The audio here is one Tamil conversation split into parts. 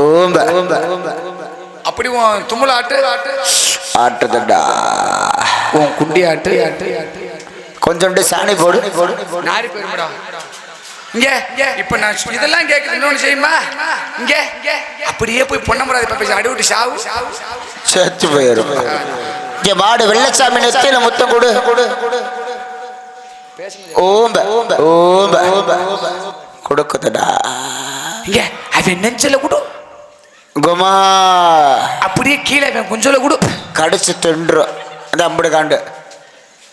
ஓம்ப அப்படி உன் தும்முல ஆட்டு. ஆட்டுதடா உன் குண்டி ஆட்டு. ஆட்டு கொஞ்சோண்டு சாணி போடு. நாரி போயிருமடா. இங்க இப்ப நான் இதெல்லாம் கேட்குது இன்னொன்னு செய்யுமா? இங்க. அப்படியே போய் பொன்னமராதி பப்பேசி அடி விட்டு சாவு. செத்து போயிரும். இங்க மாடு வெள்ளச்சாமி நெத்தியில முத்தம் கொடு. ஓம்ப ஓம்ப கொடுக்குதுடா. இங்க அவன் நெஞ்சல கொடு. குமா. அப்படியே கீழே அவன் குஞ்சல கொடு. கடிச்சு தின்றும் அந்த அம்புடு காண்டு.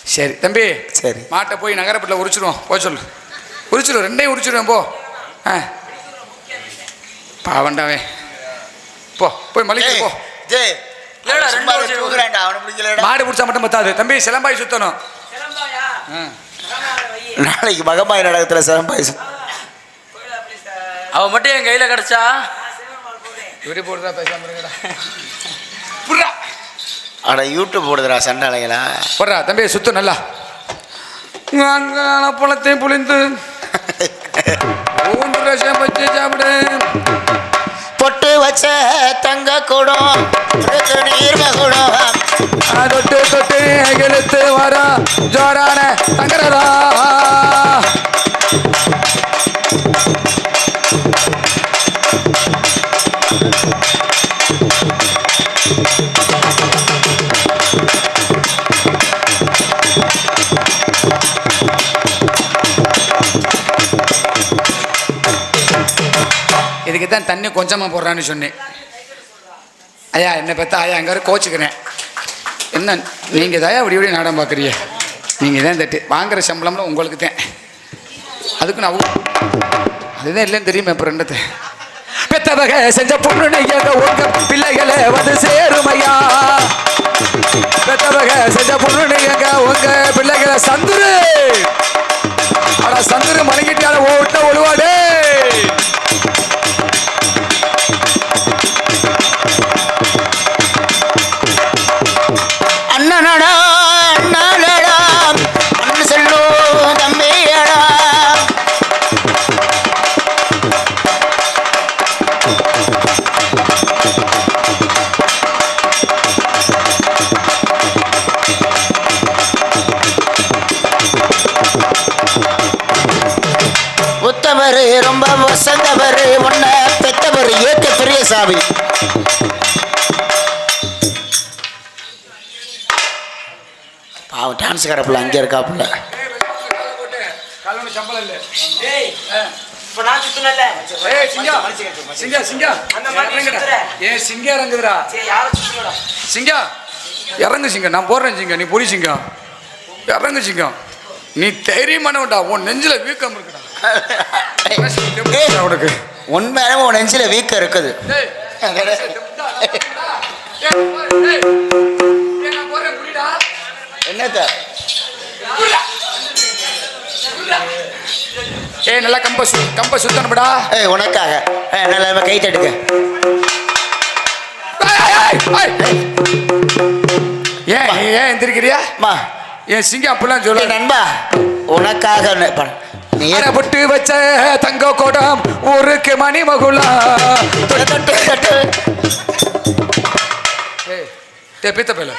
சரி தம்பி. சரி. மாட்டை போய் நகரப்பட்டில் உரிச்சிடுவோம். போய் சொல்லு. உரிச்சிடுவோம் ரெண்டையும் உரிச்சிடுவேன் போ. ஆ. பாவண்டாவே போ போய் மளிகை போ. இல்லடா, ரெண்டு வருஷம் மாடு பிடிச்சா மட்டும் பத்தாது. தம்பி சிலம்பாய் சுத்தணும். ஆ. நாளைக்கு மகமாய் நாடகத்துல சிறப்பாய் அவ மட்டும் என் கையில கிடைச்சா? இப்படி போடுறா பேசாம இருங்கடா. புடுறா. அட யூடியூப் போடுதுடா சண்டாளைங்களா போடுறா தம்பி சுத்து நல்லா. பழத்தை புளிந்து வச்சு சாப்பிடு பொட்டு வச்ச தங்க கூடம் நீர்ம கூடம். ஆ, தொட்டு தொட்டு இழுத்து வர ஜோரான தங்கரதா. இதுக்கு தான் தண்ணி கொஞ்சமாக போடுறான்னு சொன்னேன். ஐயா என்னை பார்த்தா ஐயா அங்கே கோச்சுக்கிறேன். என்ன நீங்கள் தான் அப்படி இப்படி நாடம் பார்க்குறீங்க? நீங்கள் தான் தட்டு வாங்குற சம்பளம்லாம் உங்களுக்கு தான் அதுக்கு நான் அதுதான் இல்லைன்னு தெரியுமே இப்போ ரெண்டத்தை பெத்தவக செஞ்ச பொண்ணு எங்க உங்க பிள்ளைகளை வந்து சேருமையா? பெத்தவக செஞ்ச பொண்ணு எங்க உங்க பிள்ளைகளை சந்துரு. ஆனா சந்துரு உத்தவர் ரொம்ப வசந்தவர் உன்ன பெத்தவர் ஏக்க பெரிய சாமி பாவம் டான்ஸ் கரப்புல அங்கே இருக்காப்புல சிங்கா சிங்கா சிங்கா அந்த மாதிரி சிங்கா சிங்கா இறங்கு நான் போடுறேன் சிங்கா நீ புடி சிங்கம் இறங்கு சிங்கம் நீ தைரியமானவன்டா உன் நெஞ்சில வீக்கம் இருக்குடா உனக்கு உண்மையாலுமே உன் நெஞ்சில வீக்கம் இருக்குது. என்னத்த. ஏய் நல்லா கம்ப சு கம்ப சுத்தணும்டா ஏய் உனக்காக ஏய், நல்லா கை ஏய், ஏய், ஏய். ஏன் ஏன் எந்திரிக்கிறியா மா என் சிங்கம் அப்படிலாம் சொல்ல நண்பா உனக்காக ந- ப- நீ புட்டு வச்ச தங்க கோடம் ஊருக்கு மணி மகுளா தட்டு, பித்த பேல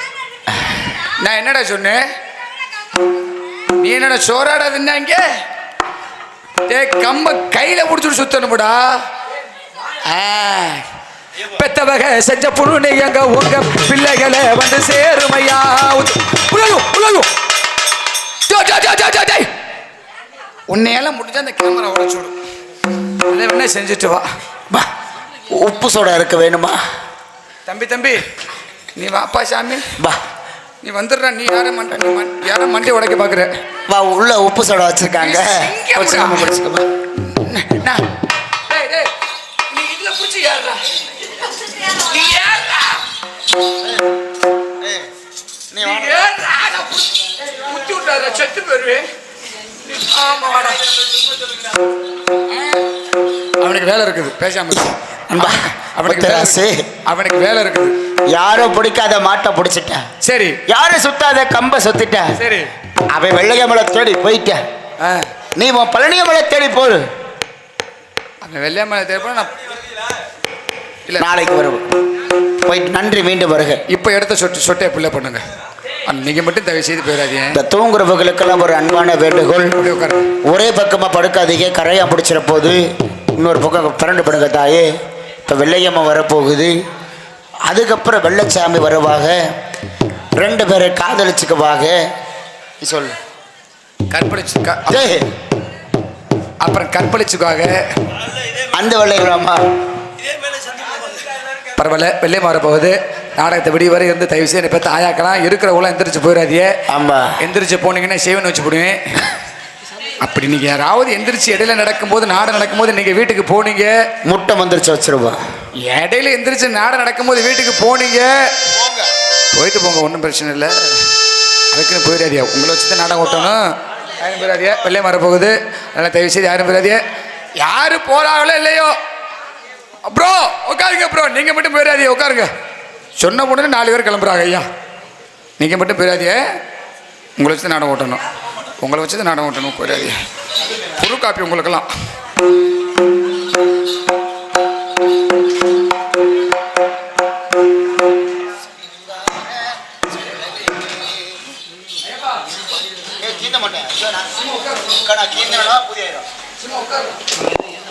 நான் என்னடா சொன்னேன் நீ என்னடா சோறாடா தின்னாங்க டே கம்ப கையில புடிச்சுட்டு சுத்தணும்டா. பெத்தவக செஞ்ச புண்ணு எங்க உங்க பிள்ளைகளை வந்து சேருமையா. உலகம் உலகம் உன்னையெல்லாம் முடிஞ்சா அந்த கேமரா உடச்சுடும் அதை வேணா செஞ்சுட்டு வா. பா உப்பு சோடா இருக்க வேணுமா? தம்பி தம்பி. நீ வாப்பா சாமி. பா நீ வந்துடுற நீ யாரை மண்ட நீ மண் யாரை மண்டி உடைக்க பார்க்குற வா உள்ள உப்பு சோடா வச்சிருக்காங்க. நீ இதுல புடிச்சு ஏறுடா. நீ ஏறுடா. நீ புடிச்சு முத்தி விட்டாத செத்து போயிருவேன். அவனுக்கு வேலை இருக்குது. பேசாம அவனுக்கு இருக்கு. அவனுக்கு வேலை இருக்குது. யாரோ பிடிக்காத மாட்டை பிடிச்சிட்டேன் சரி. யாரும் சுத்தாத கம்ப சுத்திட்ட? சரி. அவன் வெள்ளையமலை தேடி போயிட்ட. ஆ. நீ உன் பழனியமலை தேடி போடு அவன் தேவைப்பட நான் இல்ல. நாளைக்கு வருவோம். போயிட்டு நன்றி மீண்டும் வருக. இப்போ எடுத்த சொட்டு சொட்டை பிள்ளை பண்ணுங்க நீங்கள் மட்டும் தயவு செய்து போயிடாதீங்க இந்த தூங்குறவர்களுக்கெல்லாம் ஒரு அன்பான வேண்டுகோள். ஒரே பக்கமாக படுக்காதீங்க. கரையா பிடிச்சிட போது இன்னொரு பக்கம் பிறண்டு படுங்க தாயே. இப்போ வெள்ளையம்மா வரப்போகுது. அதுக்கப்புறம் வெள்ளச்சாமி வருவாங்க ரெண்டு பேரை காதலிச்சுக்குவாங்க நீ சொல்லு. கற்பழிச்சு க- டேய், அப்புறம் கற்பழிச்சுக்காக அந்த வெள்ளையம்மா. பரவாயில்ல வெள்ளை மாற போகுது நாடகத்தை விடிய வரை இருந்து தயவு செய்து இப்போ தாயாக்கலாம் இருக்கிறவங்களாம் எந்திரிச்சு போயிடாதீங்க ஆமா. எந்திரிச்சு போனீங்கன்னா சேவன் வச்சு போடுவேன். அப்படி நீங்கள் யாராவது எந்திரிச்சு இடையில நடக்கும்போது நாடகம் நடக்கும்போது நீங்கள் வீட்டுக்கு போனீங்க. முட்டை மந்திரிச்சு வச்சிருவோம். இடையில எந்திரிச்சு நாடகம் நடக்கும்போது வீட்டுக்கு போனீங்க. போயிட்டு போங்க ஒன்றும் பிரச்சனை இல்லை. அதுக்குன்னு போயிடாதியா உங்களை வச்சு தான் நாடகம் ஓட்டணும். யாரும் போயிடாதியா வெள்ளை மாற போகுது. நல்லா தயவு செய்து யாரும் போயிடாதியா யாரு போறாங்களோ இல்லையோ? ப்ரோ உட்காருங்க ப்ரோ நீங்கள் மட்டும் போயிடாதீங்க உட்காருங்க. சொன்ன உடனே நாலு பேர் கிளம்புறாங்க ஐயா. நீங்கள் மட்டும் போயிடாதியே உங்களை வச்சு நாடம் ஓட்டணும். உங்களை வச்சு நாடம் ஓட்டணும் பெரியாதியா புது காப்பி உங்களுக்கெல்லாம்.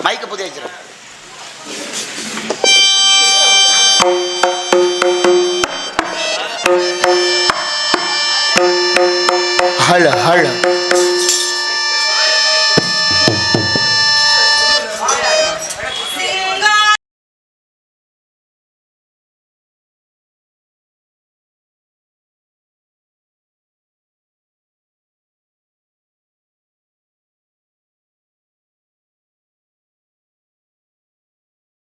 மைக்கு புதிய வச்சிடும் ಹಳ ಹಳ